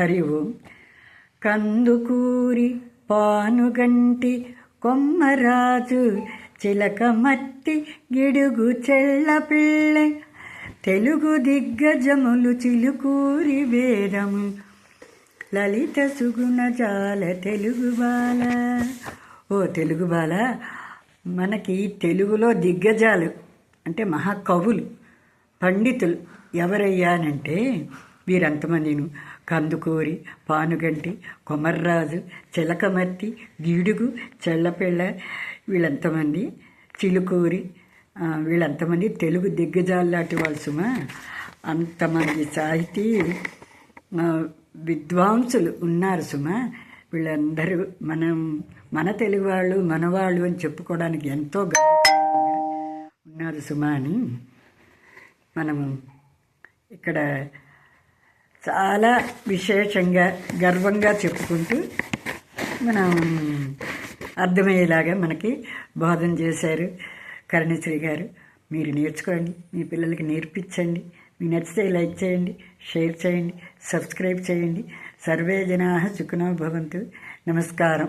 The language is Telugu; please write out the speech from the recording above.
హరి ఓం కందుకూరి పానుగంటి కొమ్మరాజు చిలకమత్తి గిడుగు చెల్ల పిల్లె. తెలుగు దిగ్గజములు చిలుకూరి వేదము. లలిత సుగుణ జాల తెలుగు బాల. ఓ తెలుగు బాల మనకి తెలుగులో దిగ్గజాలు అంటే మహాకవులు పండితులు ఎవరయ్యానంటే వీరంతమందిను. కందుకూరి పానుగంటి కొమర్రాజు చిలకమర్తి గీడుగు చెల్లపిళ్ళ వీళ్ళంతమంది చిలుకూరి వీళ్ళంతమంది తెలుగు దిగ్గజాలు లాంటి వాళ్ళు సుమా. అంతమంది సాహితీ విద్వాంసులు ఉన్నారు సుమా. వీళ్ళందరూ మనం మన తెలుగు వాళ్ళు మనవాళ్ళు అని చెప్పుకోవడానికి ఎంతో ఉన్నారు సుమా అని. మనము ఇక్కడ చాలా విశేషంగా గర్వంగా చెప్పుకుంటూ మనం అర్థమయ్యేలాగా మనకి బోధన చేశారు కరుణశ్రీ గారు. మీరు నేర్చుకోండి మీ పిల్లలకి నేర్పించండి మీ నచ్చితే లైక్ చేయండి షేర్ చేయండి సబ్స్క్రైబ్ చేయండి. సర్వే జనా సుఖనో భవంతు. నమస్కారం.